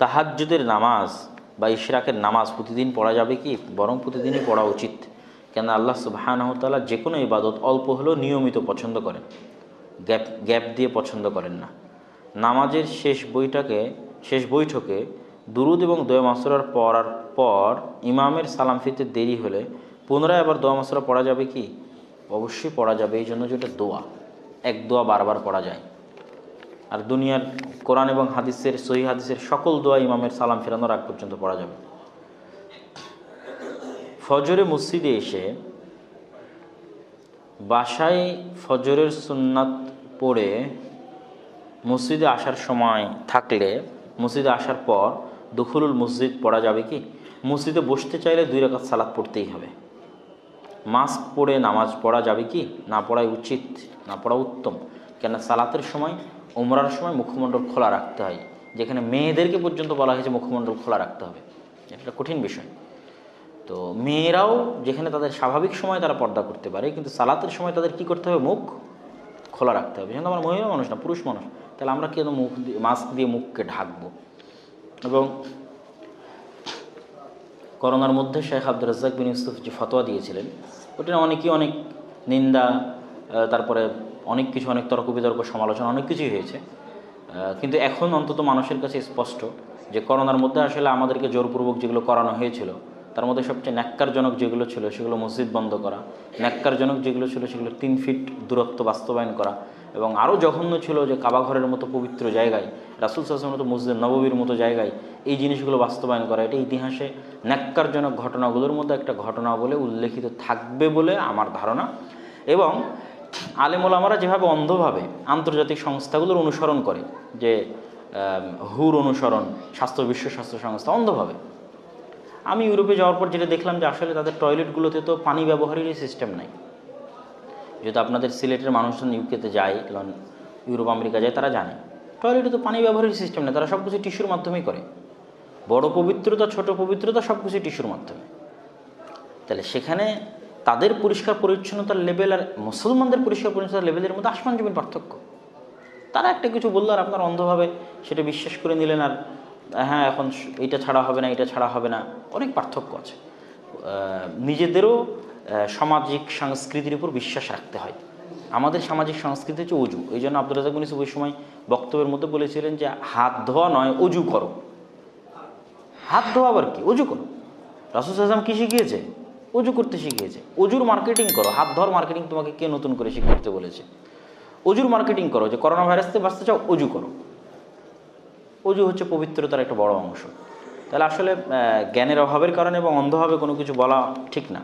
তাহাজ্জুদের নামাজ বা ইশরাকের নামাজ প্রতিদিন পড়া যাবে কি? বরং প্রতিদিনই পড়া উচিত। কেন আল্লাহ সুবাহানহতালা যে কোনো ইবাদত অল্প হলেও নিয়মিত পছন্দ করেন। গ্যাপ গ্যাপ দিয়ে পছন্দ করেন না। নামাজের শেষ বইটাকে, শেষ বৈঠকে দুরুদ এবং দোয়া মাসুরার পড়ার পর ইমামের সালাম ফিরতে দেরি হলে পুনরায় আবার দোয়া মাসুরা পড়া যাবে কি? অবশ্যই পড়া যাবে, এই জন্য যেটা দোয়া। এক দোয়া বারবার পড়া যায়। আর দুনিয়ার কোরআন এবং হাদিসের, সহি হাদিসের সকল দোয়া ইমামের সালাম ফেরানোর আগ পর্যন্ত পড়া যাবে। ফজরে মসজিদে এসে বাসায় ফজরের সুন্নাত পড়ে মসজিদে আসার সময় থাকলে, মসজিদে আসার পর দুখুলুল মসজিদ পড়া যাবে কি? মসজিদে বসতে চাইলে দুই রাকাত সালাত পড়তেই হবে। মাস্ক পরে নামাজ পড়া যাবে কি? না পড়াই উচিত, না পড়া উত্তম। কেন সালাতের সময়, উমরার সময় মুখমণ্ডল খোলা রাখতে হয়। যেখানে মেয়েদেরকে পর্যন্ত বলা হয়েছে মুখমণ্ডল খোলা রাখতে হবে। এটা কঠিন বিষয়। তো মেয়েরাও যেখানে তাদের স্বাভাবিক সময় তারা পর্দা করতে পারে, কিন্তু সালাতের সময় তাদের কি করতে হবে? মুখ খোলা রাখতে হবে। যেহেতু আমরা মহিলা মানুষ না, পুরুষ মানুষ। তাহলে আমরা কেন মুখ দিয়ে মাস্ক দিয়ে মুখকে ঢাকবো? এবং করোনার মধ্যে শেখ আব্দুল রাজ্জাক বিন ইউসুফ যে ফতোয়া দিয়েছিলেন ওটা অনেকেই অনেক নিন্দা তারপরে অনেক কিছু, অনেক তর্ক বিতর্ক সমালোচনা, অনেক কিছুই হয়েছে। কিন্তু এখন অন্তত মানুষের কাছে স্পষ্ট যে করোনার মধ্যে আসলে আমাদেরকে জোরপূর্বক যেগুলো করানো হয়েছিল, তার মধ্যে সবচেয়ে ন্যাক্কারজনক যেগুলো ছিল সেগুলো মসজিদ বন্ধ করা, ন্যাক্কারজনক যেগুলো ছিল সেগুলো তিন ফিট দূরত্ব বাস্তবায়ন করা এবং আরও জঘন্য ছিল যে কাবাঘরের মতো পবিত্র জায়গায়, রাসুল সাসের মতো মসজিদ নববীর মতো জায়গায় এই জিনিসগুলো বাস্তবায়ন করা, এটা ইতিহাসে ন্যাক্কারজনক ঘটনাগুলোর মধ্যে একটা ঘটনা বলে উল্লেখিত থাকবে বলে আমার ধারণা। এবং আলেমুল আমরা যেভাবে অন্ধভাবে আন্তর্জাতিক সংস্থাগুলোর অনুসরণ করে, যে হুর অনুসরণ, স্বাস্থ্য, বিশ্ব স্বাস্থ্য সংস্থা, অন্ধভাবে। আমি ইউরোপে যাওয়ার পর যেটা দেখলাম যে আসলে তাদের টয়লেটগুলোতে তো পানি ব্যবহারেরই সিস্টেম নাই। যেহেতু আপনাদের সিলেটের মানুষজন ইউকেতে যায় ইউরোপ, আমেরিকা যায়, তারা জানে। টয়লেটে তো পানি ব্যবহারের সিস্টেম নেই তারা সব কিছু টিস্যুর মাধ্যমেই করে। বড় পবিত্রতা, ছোট পবিত্রতা সব কিছু টিস্যুর মাধ্যমে। তাহলে সেখানে তাদের পরিষ্কার পরিচ্ছন্নতার লেভেল আর মুসলমানদের পরিষ্কার পরিচ্ছন্নতার লেভেলের মধ্যে আসমান জমিন পার্থক্য। তারা একটা কিছু বলল আর আপনারা অন্ধভাবে সেটা বিশ্বাস করে নিলেন আর হ্যাঁ এখন এটা ছাড়া হবে না এটা ছাড়া হবে না, অনেক পার্থক্য আছে। নিজেদেরও সামাজিক সংস্কৃতির উপর বিশ্বাস রাখতে হয়। আমাদের সামাজিক সংস্কৃতি হচ্ছে অজু এই জন্য আব্দুল রাজাক উনিস ওই সময় বক্তব্যের মধ্যে বলেছিলেন যে, হাত ধোয়া নয় অজু করো। হাত ধোয়া আবার কি? অজু করো। রাসুল আজম কি শিখিয়েছে? অজু করতে শিখিয়েছে। অজুর মার্কেটিং করো। হাত ধোয়ার মার্কেটিং তোমাকে কে নতুন করে শিখতে বলেছে। অজুর মার্কেটিং করো যে করোনা ভাইরাস থেকে বাঁচতে চাও অজু করো। অজু হচ্ছে পবিত্রতার একটা বড় অংশ। তাহলে আসলে জ্ঞানের অভাবের কারণে এবং অন্ধভাবে কোনো কিছু বলা ঠিক না।